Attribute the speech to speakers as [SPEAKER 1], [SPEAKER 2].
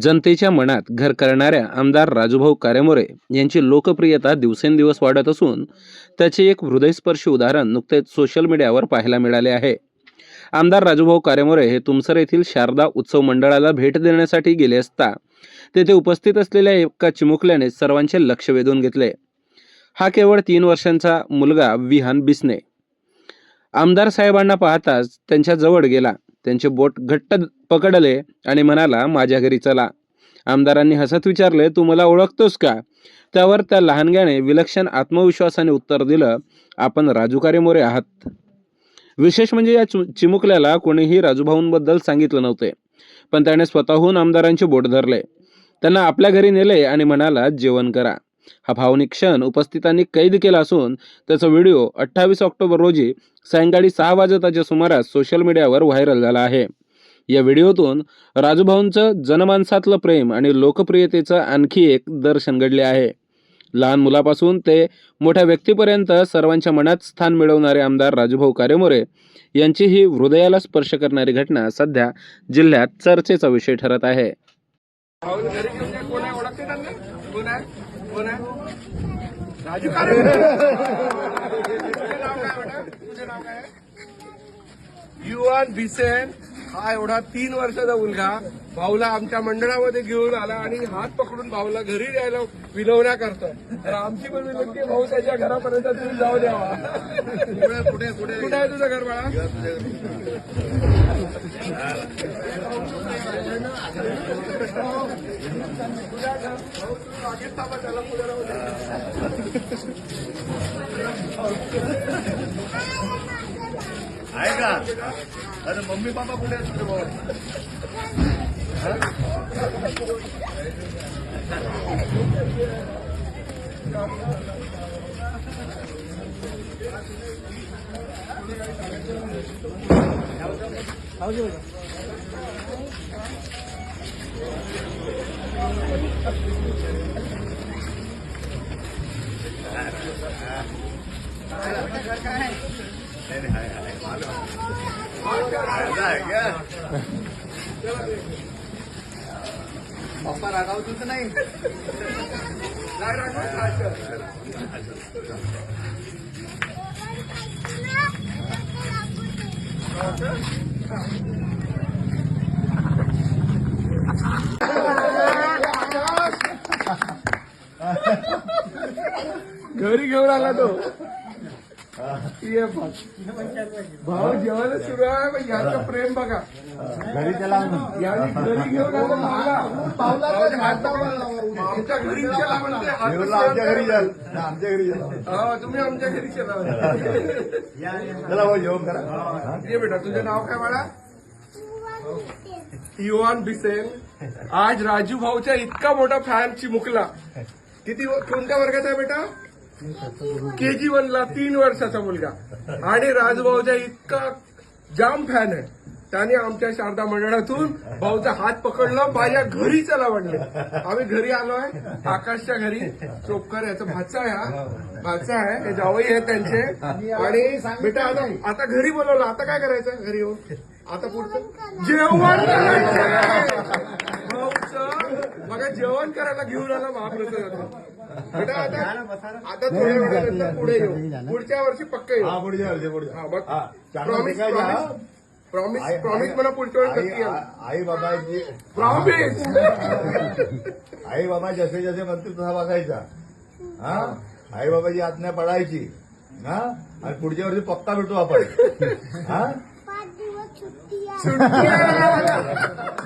[SPEAKER 1] जनतेच्या मनात घर करणाऱ्या आमदार राजूभाऊ कारेमोरे यांची लोकप्रियता दिवसेंदिवस वाढत असून त्याचे एक हृदयस्पर्शी उदाहरण नुकतेच सोशल मीडियावर पाहायला मिळाले आहे. आमदार राजूभाऊ कारेमोरे हे तुमसर येथील शारदा उत्सव मंडळाला भेट देण्यासाठी गेले असता तेथे उपस्थित असलेल्या एका चिमुकल्याने सर्वांचे लक्ष वेधून घेतले. हा केवळ तीन वर्षांचा मुलगा विहान बिसने. आमदार साहेबांना पाहताच त्यांच्या जवळ गेला. त्यांचे बोट घट्ट पकडले आणि म्हणाला माझ्या घरी चला. आमदारांनी हसत विचारले तू मला ओळखतोस का? त्यावर त्या लहानग्याने विलक्षण आत्मविश्वासाने उत्तर दिलं आपण राजू मोरे आहात. विशेष म्हणजे या चु- चिमुकल्याला कोणीही राजूभाऊंबद्दल सांगितलं नव्हते पण त्याने स्वतःहून आमदारांचे बोट धरले. त्यांना आपल्या घरी नेले आणि म्हणाला जेवण करा. हा भावनिक क्षण उपस्थितांनी कैद केला असून त्याचा व्हिडिओ अठ्ठावीस ऑक्टोबर रोजी सायंकाळी सहा वाजताच्या सुमारास सोशल मीडियावर व्हायरल झाला आहे. या व्हिडिओतून राजूभाऊंचं जनमानसातलं प्रेम आणि लोकप्रियतेचं आणखी एक दर्शन घडले आहे. लहान मुलापासून ते मोठ्या व्यक्तीपर्यंत सर्वांच्या मनात स्थान मिळवणारे आमदार राजूभाऊ कारेमोरे यांची ही हृदयाला स्पर्श करणारी घटना सध्या जिल्ह्यात चर्चेचा विषय ठरत आहे.
[SPEAKER 2] राजू युवान भिसेन हा एवढा तीन वर्षाचा मुलगा. भाऊला आमच्या मंडळामध्ये घेऊन आला आणि हात पकडून भाऊला घरी द्यायला विनवण्या करतोय. तर आमची पण विनंती भाऊ त्याच्या घरापर्यंत तुम्ही जाऊ द्यावा पुढे पुढे पुढे. कुठे आहे तुझं घर बाळा?
[SPEAKER 3] आहे का अरे मम्मी पापा कुठे आहेत तुझे भाऊ आहे का पप्पा रागाव नाही
[SPEAKER 2] नाही घरी घेऊन आला तो. भाऊ जेवण सुरू आहे पण याचं प्रेम बघा.
[SPEAKER 3] घरी त्याला
[SPEAKER 2] घरी घेऊन. आमच्या घरी चला
[SPEAKER 3] आमच्या घरी. जाल आमच्या घरी
[SPEAKER 2] हा, तुम्ही आमच्या घरी चला.
[SPEAKER 3] चला भाऊ जेवण करा.
[SPEAKER 2] ये बेटा तुझं नाव काय बाळा? युवान बिसेन आज राजू भाऊच्या इतका मोठा फॅन चिमुकला किती व- कोणत्या वर्गात आहे बेटा? के जी वनला तीन वर्षाचा मुलगा. आणि राजभाऊच्या इतका जाम फॅन आहे. त्याने आमच्या शारदा मंडळातून भाऊचा हात पकडला माझ्या घरी चला म्हणले. आम्ही घरी आलोय आकाशच्या घरी. चोपकर याचा भाचा आहे भाचा आहे हे जावई आहे त्यांचे. आणि बेटा आता आता घरी बोलवलं. आता काय करायचं? घरी येऊन. आता पुढचं? जेवण करायचं बघा जेवण करायला घेऊन आला महाप्रसाद बेटा आता आता थोड्या वेळानंतर पुढे येऊ. पुढच्या वर्षी पक्क येऊ.
[SPEAKER 3] हा पुढच्या वर्षी पुढच्या
[SPEAKER 2] हा.
[SPEAKER 3] हा,
[SPEAKER 2] प्रॉमिस. प्रॉमिस
[SPEAKER 3] आई-
[SPEAKER 2] प्रॉमिस
[SPEAKER 3] आई-
[SPEAKER 2] मला पुढच्या वेळी
[SPEAKER 3] आई-
[SPEAKER 2] नक्की
[SPEAKER 3] आ- आई बाबाची
[SPEAKER 2] प्रॉमिस
[SPEAKER 3] आई बाबा जसे जसे म्हणतील तसा बघायचा. हा? आई बाबाची आज्ञा पडायची. हा? आणि पुढच्या वर्षी पक्का भेटू आपण. हा?
[SPEAKER 4] सुट्टी आहे.